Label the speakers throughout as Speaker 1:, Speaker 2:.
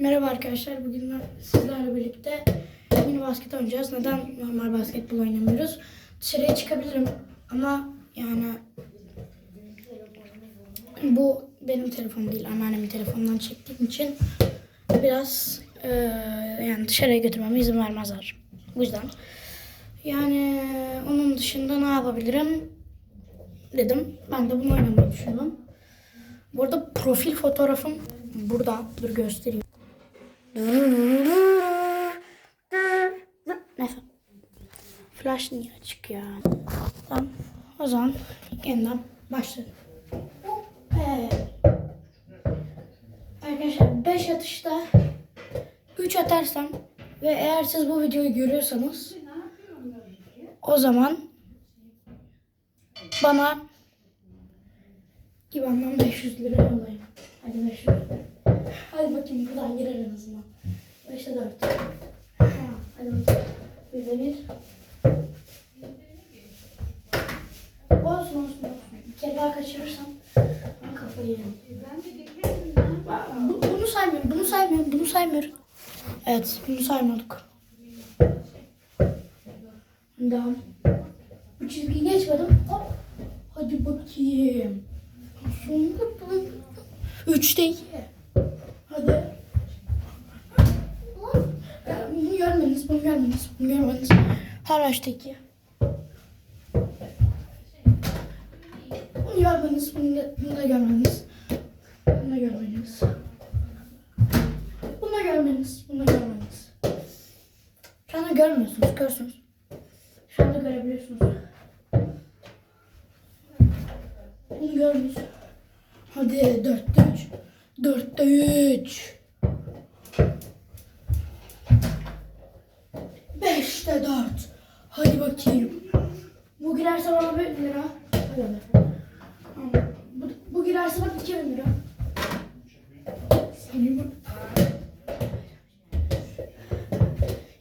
Speaker 1: Merhaba arkadaşlar. Bugün sizlerle birlikte mini basket oynayacağız. Neden normal basketbol oynamıyoruz? Dışarıya çıkabilirim ama yani bu benim telefonum değil. Anneannemin telefonundan çektiğim için biraz eee, yani dışarıya götürmeme izin vermezler. Bu yüzden. Yani onun dışında ne yapabilirim dedim. Ben de bunu oynamayı düşündüm. Bu arada profil fotoğrafım burada. Dur göstereyim. Neyse. Flash niye açık ya? Tamam. O zaman yeniden başlayalım. Evet. Arkadaşlar 5 atışta 3 atarsam ve eğer siz bu videoyu görüyorsanız o zaman bana İban'dan 500 lira yollayın. Hadi 500 lira. Hadi bakayım buradan girer en azından. 5'te 4. Ha, hadi. Bir de bir. Olsun olsun olsun. Bir kere daha kaçırırsam ben kafayı yerim. Bu- Bunu saymıyorum, bunu saymıyorum, bunu saymıyorum. Evet, bunu saymıyorduk. Devam. Bu çizgiyi geçmedim. Hop. Hadi bakayım. Sonunda. Üçte iki. Hadi. Lan. Ya, Bunu görmediniz, bunu üçte iki. Bunu görmediniz, bunu da, bunu da görmediniz. Bunu da görmediniz. Bunu da görmediniz, bunu da görmediniz. Şu anda görmüyorsunuz, görsünüz. Şu anda görebiliyorsunuz. Bunu görmüyorsunuz. Hadi dörtte üç. Dörtte üç. Beşte dört. Hadi bakayım. Bu girerse bana bir lira. Bu, bu girerse bana iki bin lira.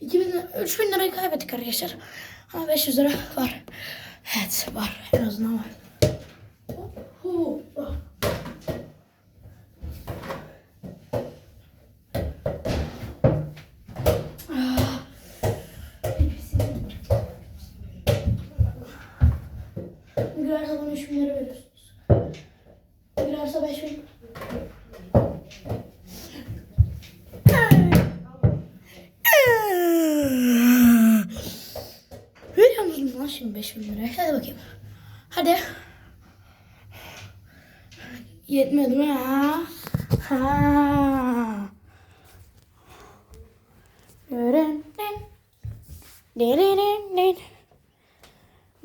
Speaker 1: İki bin lira, üç bin lirayı kaybettik arkadaşlar. Ama 500 lira var. Evet var. En azından var. Hop, hop. Ah. Girerse bana 3 bin lira veriyorsunuz. Girerse 5 bin. Veriyor musun lan şimdi 5 bin lira? Hadi bakayım. Hadi. Yetmedi mi ha? Ha. Dırın, dın.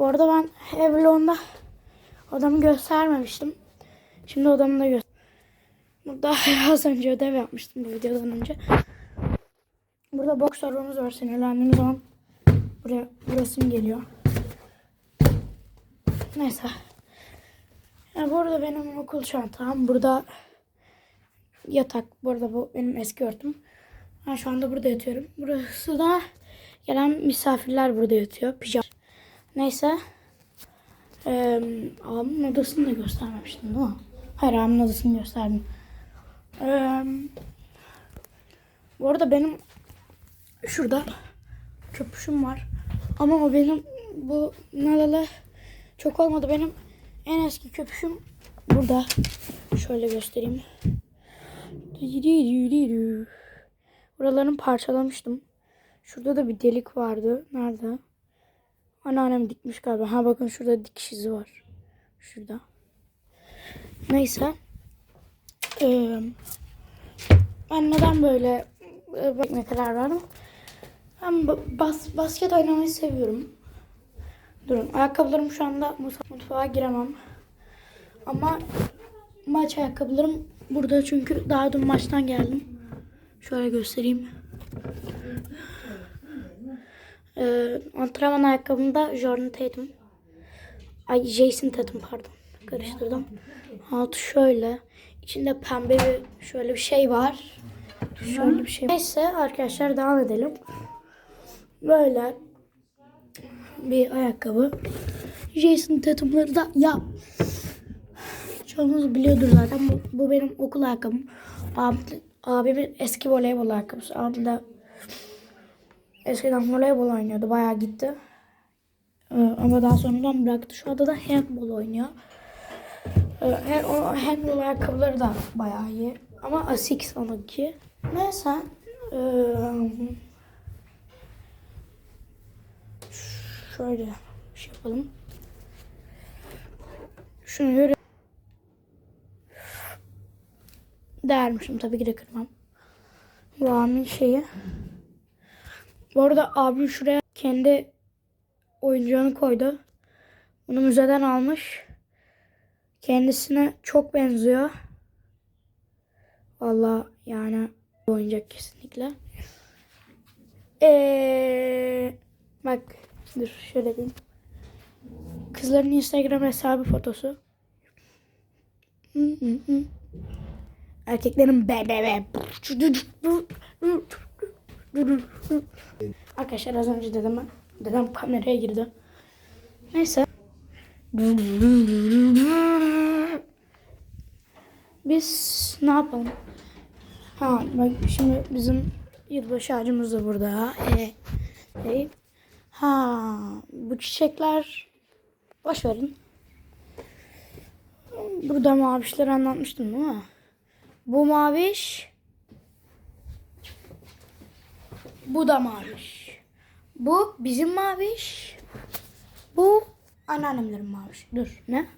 Speaker 1: Bu arada ben ev vlogunda odamı göstermemiştim. Şimdi odamı da göster. Burada az önce ödev yapmıştım bu videodan önce. Burada boks arabamız var. Sinirlendiğim zaman buraya burası geliyor. Neyse. Yani burada benim okul çantam. Burada yatak. Burada bu benim eski örtüm. Ben şu anda burada yatıyorum. Burası da gelen misafirler burada yatıyor. Pijama. Neyse. Ee, abimin odasını da göstermemiştim değil mi? Hayır abimin odasını gösterdim. Ee, bu arada benim şurada köpüşüm var. Ama o benim bu nalalı çok olmadı. Benim en eski köpüşüm burada. Şöyle göstereyim. Buralarını parçalamıştım. Şurada da bir delik vardı. Nerede? Anneannem dikmiş galiba. Ha bakın şurada dikiş izi var. Şurada. Neyse. Ee, ben neden böyle e, bakmaya karar verdim? Ben ba- bas, basket oynamayı seviyorum. Durun. Ayakkabılarım şu anda mutfa- mutfağa giremem. Ama maç ayakkabılarım burada çünkü daha dün maçtan geldim. Şöyle göstereyim. Ee, antrenman ayakkabımda Jordan Tatum. Ay Jason Tatum pardon. Karıştırdım. Altı şöyle. İçinde pembe bir şöyle bir şey var. Şöyle bir şey. Neyse arkadaşlar devam edelim. Böyle bir ayakkabı. Jason Tatum'ları da ya çoğunuz biliyordur zaten bu, bu benim okul ayakkabım. Abim, abimin eski voleybol ayakkabısı. Abim de eskiden voleybol oynuyordu. Bayağı gitti. Ee, ama daha sonradan bıraktı. Şu anda da handball oynuyor. Ee, he- o handball ayakkabıları da bayağı iyi. Ama Asics onunki. Neyse. Ee, şöyle bir şey yapalım. Şunu göre Değermişim tabii ki de kırmam. Bu abimin şeyi. Bu arada abim şuraya kendi oyuncağını koydu. Bunu müzeden almış. Kendisine çok benziyor. Vallahi yani oyuncak kesinlikle. Ee, bak dur şöyle diyeyim. Kızların Instagram hesabı fotosu. Erkeklerin be be be. Arkadaşlar az önce dedem, dedem kameraya girdi. Neyse. Biz ne yapalım? Ha bak şimdi bizim yılbaşı ağacımız da burada. E, e. Ha bu çiçekler boş verin. Burada mavişleri anlatmıştım değil mi? Bu maviş. Bu da maviş. Bu bizim maviş. Bu anneannemlerin maviş. Dur ne?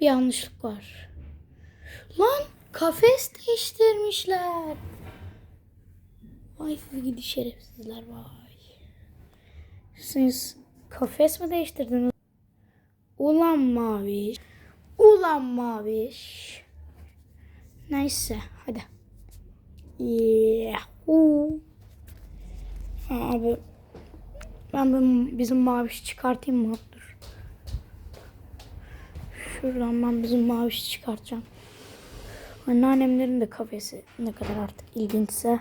Speaker 1: Bir yanlışlık var. Lan kafes değiştirmişler. Vay siz gidi şerefsizler vay. Siz kafes mi değiştirdiniz? Ulan maviş. Ulan maviş. Neyse hadi. Yahoo. Abi ben bu- bizim maviş çıkartayım mı? Dur. Şuradan ben bizim maviş çıkartacağım. Anneannemlerin de kafesi ne kadar artık ilginçse.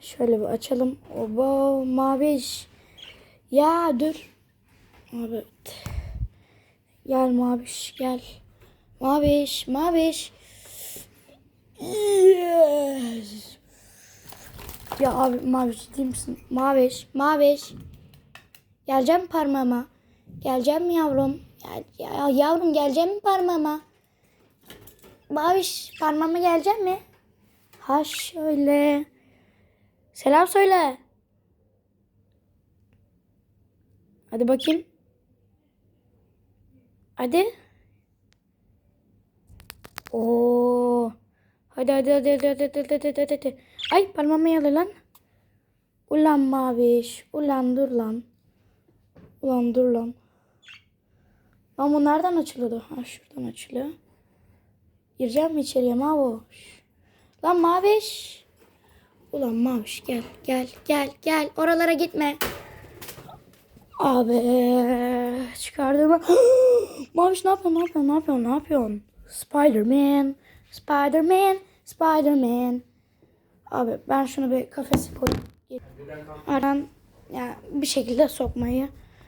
Speaker 1: Şöyle bir açalım. Oba maviş. Ya dur. Abi. Gel maviş gel. Maviş maviş. Yes. Ya abi maviş ciddi misin? Maviş maviş. Geleceğim parmağıma. Geleceğim mi yavrum? Ya, ya, yavrum geleceğim mi parmağıma? Maviş parmağıma geleceğim mi? Ha şöyle. Selam söyle. Hadi bakayım. Hadi. Oo. Hadi hadi hadi hadi hadi hadi hadi hadi. hadi. Ay parmağıma yalı lan. Ulan maviş. Ulan dur lan. Ulan dur lan. Lan bu nereden açılıyordu? Ha şuradan açılıyor. Gireceğim mi içeriye maviş? Lan maviş. Ulan maviş gel gel gel gel. Oralara gitme. Abi çıkardım. maviş ne yapıyorsun ne yapıyorsun ne yapıyorsun ne yapıyorsun? Spider-Man. Spider-Man. Spider-Man. Abi ben şunu bir kafese koyayım. Aradan yani bir şekilde sokmayı